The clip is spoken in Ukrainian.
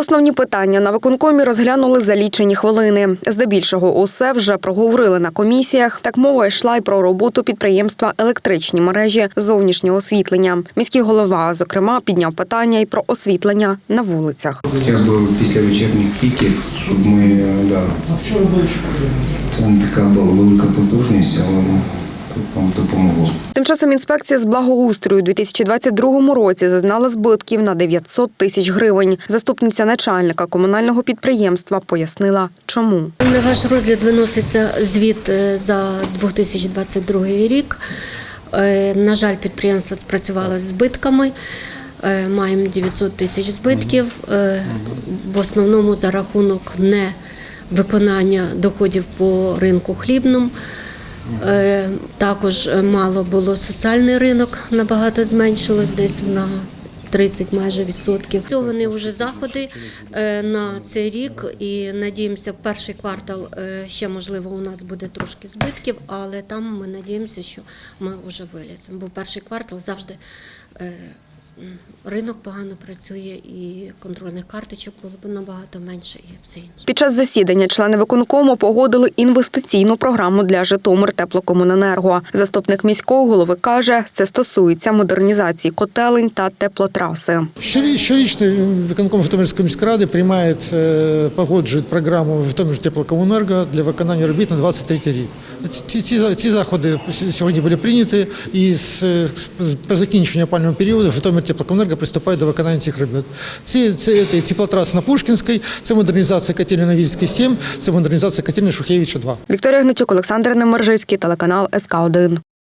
Основні питання на виконкомі розглянули за лічені хвилини. Здебільшого усе вже проговорили на комісіях. Так мова йшла й про роботу підприємства електричні мережі зовнішнього освітлення. Міський голова, зокрема, підняв питання й про освітлення на вулицях. Хотів би після вечірніх піків, щоб ми, е, да, це не така була велика потужність, часом інспекція з благоустрою у 2022 році зазнала збитків на 900 тисяч гривень. Заступниця начальника комунального підприємства пояснила, чому. На ваш розгляд виноситься звіт е, за 2022 рік. Е, На жаль, підприємство спрацювало з збитками. Е, Маємо 900 тисяч збитків. В основному за рахунок не виконання доходів по ринку хлібному. Е, Також е, мало було соціальний ринок, набагато зменшилось десь на 30 майже відсотків. Вони вже заходи е, на цей рік і надіємося, в перший квартал ще можливо у нас буде трошки збитків, але там ми надіємося, що ми вже виліземо. Бо перший квартал завжди ринок погано працює і контрольних карточок було б набагато менше і все інше. Під час засідання члени виконкому погодили інвестиційну програму для Житомир теплокомуненерго. Заступник міського голови каже, це стосується модернізації котелень та теплотраси. Щорі- Щорічно виконком Житомирської міськради приймає, е, погоджує програму Житомир теплокомунерго для виконання робіт на 23 рік. Ці, ці, ці, за- ці заходи сьогодні були прийняті, і з, при закінченні опального періоду Житомир теплокомунерго приступає до виконання цих робіт. Ці, це, це теплотрас на Пушкінській, це модернізація котельні на Вільській 7, це модернізація котельні Шухевича 2. Вікторія Гнатюк, Олександр Немержицький, телеканал СК 1